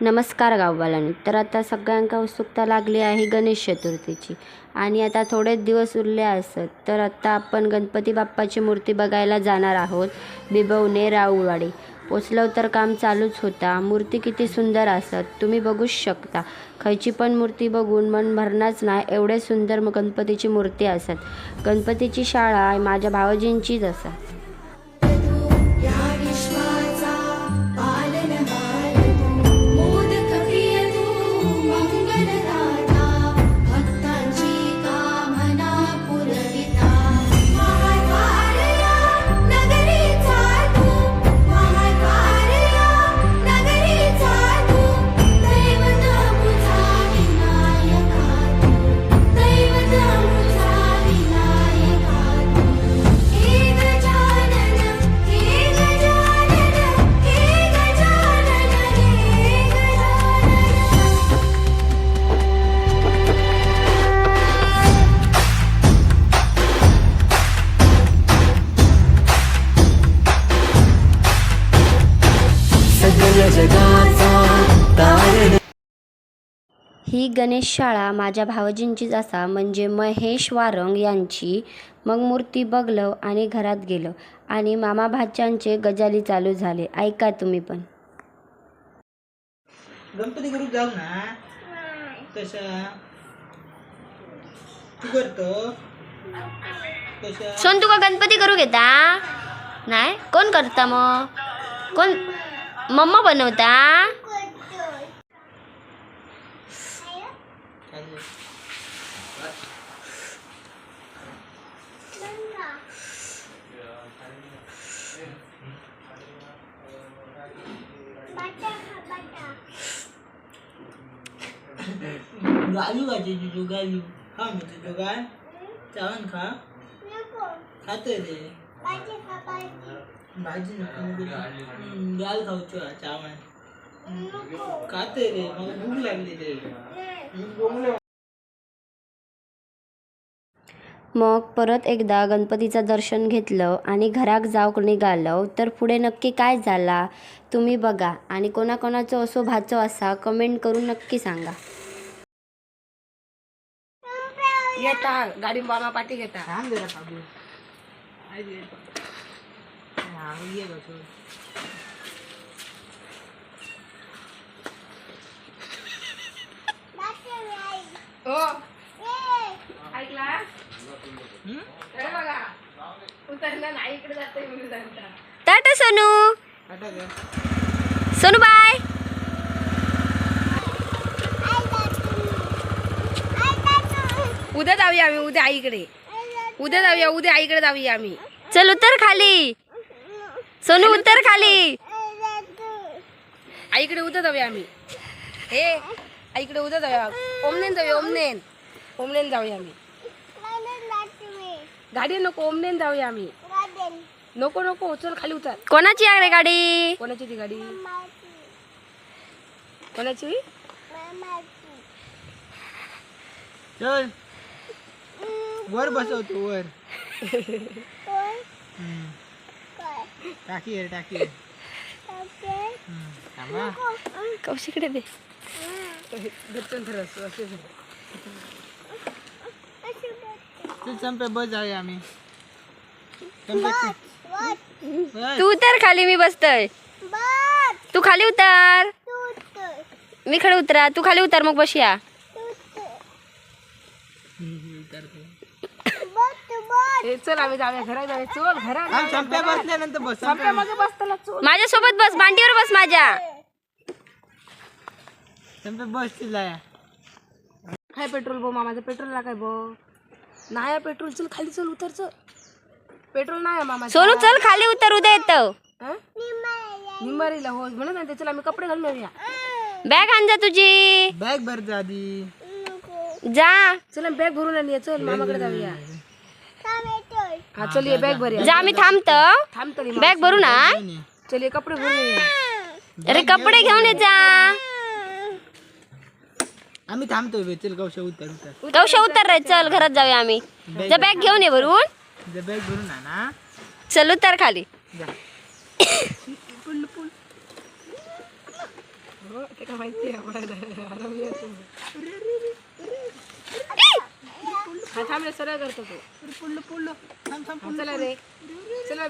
नमस्कार गाववालांनी तर आता सगळ्यांका उत्सुकता लागली आहे गणेश चतुर्थीची. आणि आता थोडेच दिवस उरले असत तर आत्ता आपण गणपती बाप्पाची मूर्ती बघायला जाणार आहोत. बिबवणे राऊळवाडी. पोचलो तर काम चालूच होता. मूर्ती किती सुंदर असत तुम्ही बघूच शकता. खयची पण मूर्ती बघून मन भरणाच नाही एवढे सुंदर गणपतीची मूर्ती असत. गणपतीची शाळा माझ्या भावजींचीच असत. ही गणेश शाळा माझ्या भावजींचीच असा म्हणजे महेश वारंग यांची. मग मूर्ती बघलं आणि घरात गेलो. आणि मामा भाच्यांचे गजाली चालू झाले. ऐका तुम्ही पण. गणपती करूक जाऊ ना. कशा तू करतो. कशा सोन तुका गणपती करू घेता? नाही? कोण करता मग? कोण? मम्मा बनवता? गालू खाते तुझू गालू खा मी तुझं गाय चावण खा खाते रे भाजी नको नको. हम्म, गाल खाऊचो हा, चावण खाते रे मला भूक लागली रे मी बोंबलो. मग परत एकदा गणपतीचं दर्शन घेतलं आणि घराक जाऊक निघालो तर पुढे नक्की काय झाला तुम्ही बघा. आणि कोणाकोणाचो असो भाचो असा कमेंट करून नक्की सांगा. येता गाडी मामा पाठी घेता. थांब जरा बाबू. हा, ये तू. हो ऐकला हम्म? अरे बघा उतरला नाही इकडे जाते म्हणून सांगता टाटा सोनू. सोनू बाय. उद्या जाऊया आम्ही उद्या आईकडे. उद्या जाऊया उद्या आईकडे जाऊया आम्ही. चल उतर खाली. सोनू उतर खाली. आईकडे उद्या जाऊया आम्ही. हे आईकडे उद्या जाऊया. ओमनेन जाऊया ओमनेन. ओमनेन जाऊया आम्ही. गाडी नको ओमनेन जाऊया आम्ही. नको नको चल खाली उतर. कोणाची आहे रे गाडी? कोणाची ती गाडी? कोणाची? चल. वर बसवतो वर. हम्म. टाकी टाकी कौशिकडे दे. संपे बस जाऊया आम्ही. तू उतर खाली मी बसतय. तू खाली उतर. मी खाली उतरा. तू खाली उतर मग बसूया. हे चल आम्ही जाऊया जाऊया. चल बसल्यानंतर बस संप्या. संप्या मागे बसताना चल माझ्यासोबत बस मांडीवर बस माझ्या. संपे बस तिला. काय पेट्रोल बो मामाचं पेट्रोल लागाय बो. नाही पेट्रोल चल खाली चल उतर चल. पेट्रोल नाही आहे मामा सोनू चल खाली उतर उद्या येतं. निंबारीला हो म्हणत नाही त्याच्याला आम्ही कपडे घालून येऊया. बॅग आण जा तुझी. बॅग भर जा आधी. जा. चल बॅग भरून आणि ये, चल मामाकडे जाऊया. हा चल ये बॅग भरूया जा आम्ही थांबतो. थांब तरी बॅग भरू ना चल ये कपडे भरून येऊया. अरे कपडे घेऊन ये जा. आम्ही थांबतो बे. चल कौशा उतर उतर. कौशा उतर रे चल घरात जाऊया आम्ही. जा बॅग घेऊन ये भरून. जर बॅग भरून आण ना चल उतर खाली. जा. हो, माहिती आहे हा थांब रे सरळ करतो तू. पुढलं पुढलं. थांब थांब चला रे. चला